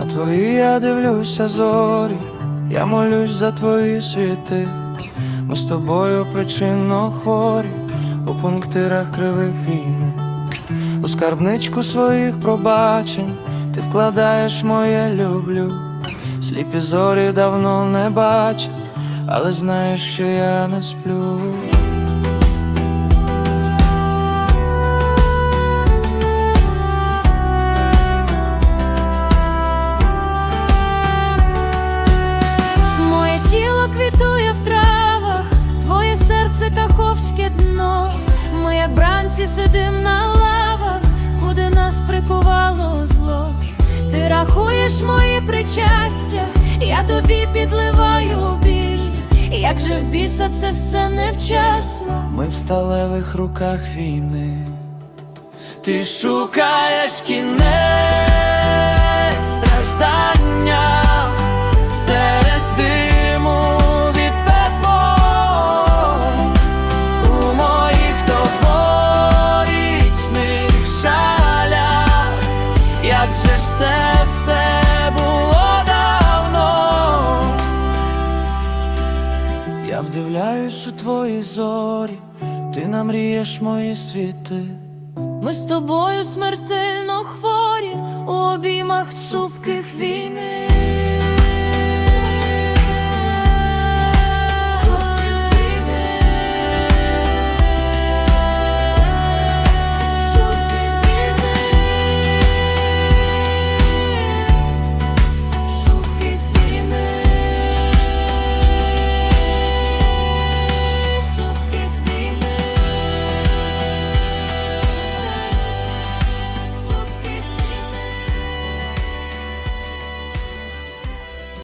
На твої я дивлюся зорі, я молюсь за твої світи. Ми з тобою причинно хворі у пунктирах кривих війни. У скарбничку своїх пробачень ти вкладаєш моє люблю. Сліпі зорі давно не бачив, але знаєш, що я не сплю. Каховське дно. Ми, як бранці, сидим на лавах, куди нас прикувало зло. Ти рахуєш мої причастя, я тобі підливаю біль. Як же в біса це все невчасно. Ми в сталевих руках війни. Ти шукаєш кінець це все було давно? Я вдивляюсь у твої зорі, ти намрієш мої світи. Ми з тобою смертельно хворі у обіймах цупких війни.